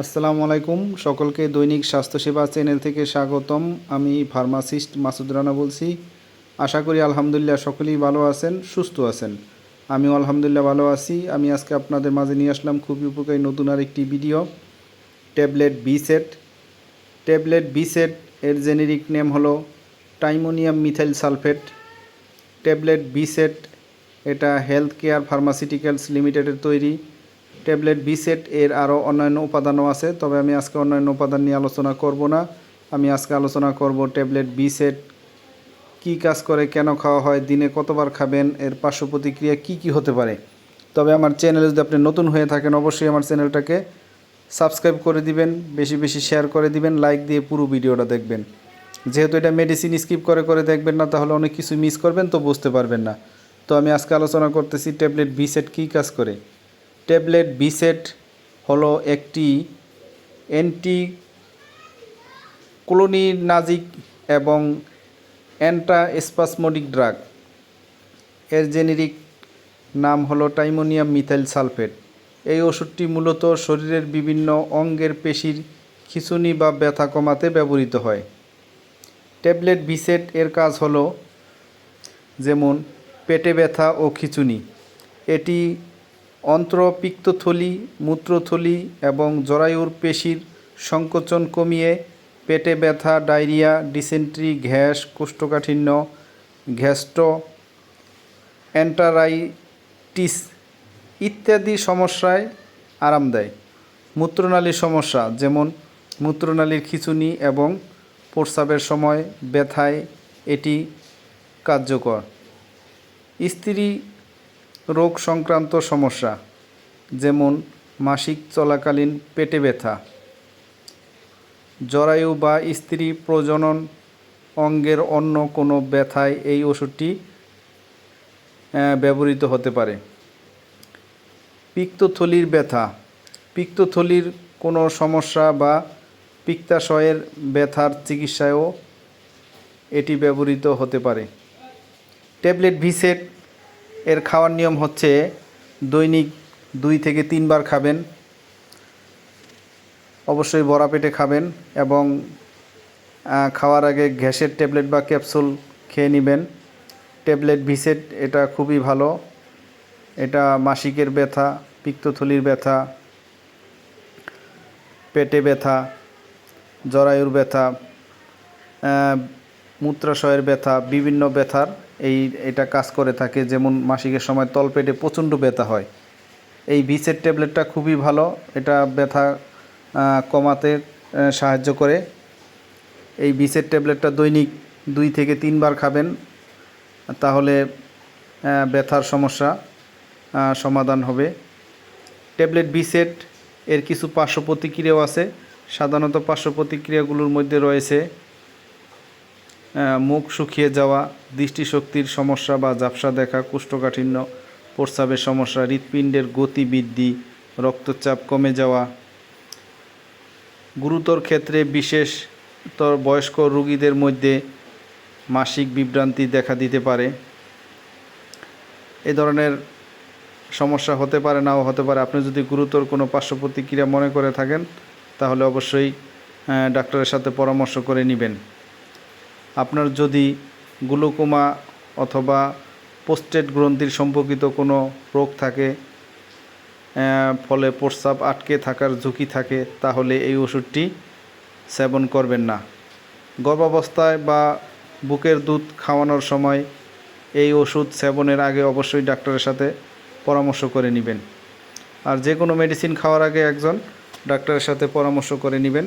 আসসালামু আলাইকুম। সকলকে দৈনিক স্বাস্থ্যসেবা চ্যানেল থেকে স্বাগতম। আমি ফার্মাসিস্ট মাসুদ রানা বলছি। আশা করি আলহামদুলিল্লাহ সকলেই ভালো আছেন, সুস্থ আছেন। আমিও আলহামদুলিল্লাহ ভালো আছি। আমি আজকে আপনাদের মাঝে নিয়ে আসলাম খুবই উপকারী নতুন আর একটি video, tablet B set tablet B set এর জেনেরিক নেম হলো timonium methyl sulphate. Tablet B set এটা হেলথ কেয়ার ফার্মাসিউটিক্যালস লিমিটেডের তৈরি। ট্যাবলেট, বি সেট, এর আরও অন্যান্য উপাদানও আছে। তবে আমি আজকে অন্যান্য উপাদান নিয়ে আলোচনা করব না। আমি আজকে আলোচনা করব ট্যাবলেট, বি সেট, কী কাজ করে, কেন খাওয়া হয়, দিনে কতবার খাবেন, এর পার্শ্ব প্রতিক্রিয়া কী কী হতে পারে। তবে আমার চ্যানেলে যদি আপনি নতুন হয়ে থাকেন, অবশ্যই আমার চ্যানেলটাকে সাবস্ক্রাইব করে দিবেন, বেশি বেশি শেয়ার করে দিবেন, লাইক দিয়ে পুরো ভিডিওটা দেখবেন। যেহেতু এটা মেডিসিন স্কিপ করে করে দেখবেন না, তাহলে অনেক কিছু মিস করবেন, তো বুঝতে পারবেন না। তো আমি আজকে আলোচনা করতেছি ট্যাবলেট, বি সেট, কী কাজ করে। ট্যাবলেট বি সেট হলো একটি অ্যান্টি ক্লোনিনাজিক এবং অ্যান্টা স্পাসমোডিক ড্রাগ। এর জেনেরিক নাম হলো টাইমোনিয়াম মিথাইল সালফেট। এই ওষুধটি মূলত শরীরের বিভিন্ন অঙ্গের পেশির খিঁচুনি বা ব্যথা কমাতে ব্যবহৃত হয়। ট্যাবলেট বিসেট এর কাজ হলো যেমন পেটে ব্যথা ও খিঁচুনি। এটি অন্ত্রপিত্তথলি, মূত্রথলি এবং জরায়ুর পেশির সংকোচন কমিয়ে পেটে ব্যথা, ডায়রিয়া, ডিসেন্ট্রি গ্যাস কোষ্ঠকাঠিন্য গ্যাস্ট্রো অ্যান্টারাইটিস ইত্যাদি সমস্যায় আরাম দেয়। মূত্রনালীর সমস্যা যেমন মূত্রনালীর খিঁচুনি এবং প্রস্রাবের সময় ব্যথায় এটি কার্যকর। স্ত্রী রোগ সংক্রান্ত সমস্যা, যেমন মাসিক চলাকালীন পেটে ব্যথা, জরায়ু বা স্ত্রী প্রজনন অঙ্গের অন্য কোনো ব্যথায় এই ওষুধটি ব্যবহৃত হতে পারে। পিক্তথলির ব্যথা পিক্তথলির কোনো সমস্যা বা পিত্তাশয়ের ব্যথার চিকিৎসায়ও এটি ব্যবহৃত হতে পারে। ট্যাবলেট ভিসেট এর খাওয়ার নিয়ম হচ্ছে দৈনিক দুই থেকে তিনবার খাবেন। অবশ্যই বড়া পেটে খাবেন এবং খাওয়ার আগে গ্যাসের ট্যাবলেট বা ক্যাপসুল খেয়ে নেবেন। ট্যাবলেট, ভিসেট, এটা খুবই ভালো। এটা মাসিকের ব্যথা, পিত্তথলির ব্যথা, পেটে ব্যথা, জরায়ুর ব্যথা মূত্রাশয়ের ব্যথা, বিভিন্ন ব্যথার এই, এটা কাজ করে থাকে। যেমন মাসিকের সময় তলপেটে প্রচণ্ড ব্যথা হয়। এই ভিসের ট্যাবলেটটা খুবই ভালো। এটা ব্যথা কমাতে সাহায্য করে। এই ভিসের ট্যাবলেটটা দৈনিক দুই থেকে তিনবার খাবেন, তাহলে ব্যথার সমস্যা সমাধান হবে। ট্যাবলেট বিসেট এর কিছু পার্শ্ব প্রতিক্রিয়াও আছে। সাধারণত পার্শ্ব প্রতিক্রিয়াগুলোর মধ্যে রয়েছে মুখ শুকিয়ে যাওয়া, দৃষ্টিশক্তির সমস্যা বা ঝাপসা দেখা, কোষ্ঠকাঠিন্য, প্রস্রাবের সমস্যা, হৃৎপিণ্ডের গতি বৃদ্ধি, রক্তচাপ কমে যাওয়া। গুরুতর ক্ষেত্রে বিশেষ তর বয়স্ক রোগীদের মধ্যে মাসিক বিভ্রান্তি দেখা দিতে পারে। এ ধরনের সমস্যা হতে পারে, নাও হতে পারে। আপনি যদি গুরুতর কোনো পার্শ্ব প্রতিক্রিয়া মনে করে থাকেন, তাহলে অবশ্যই ডাক্তারের সাথে পরামর্শ করে নেবেন। আপনার যদি গ্লুকোমা অথবা পোস্টেট গ্রন্থির সম্পর্কিত কোনো রোগ থাকে ফলে প্রস্রাব আটকে থাকার ঝুঁকি থাকে, তাহলে এই ওষুধটি সেবন করবেন না। গর্ভাবস্থায় বা বুকের দুধ খাওয়ানোর সময় এই ওষুধ সেবনের আগে অবশ্যই ডাক্তারের সাথে পরামর্শ করে নেবেন। আর যে কোনো মেডিসিন খাওয়ার আগে একজন ডাক্তারের সাথে পরামর্শ করে নেবেন।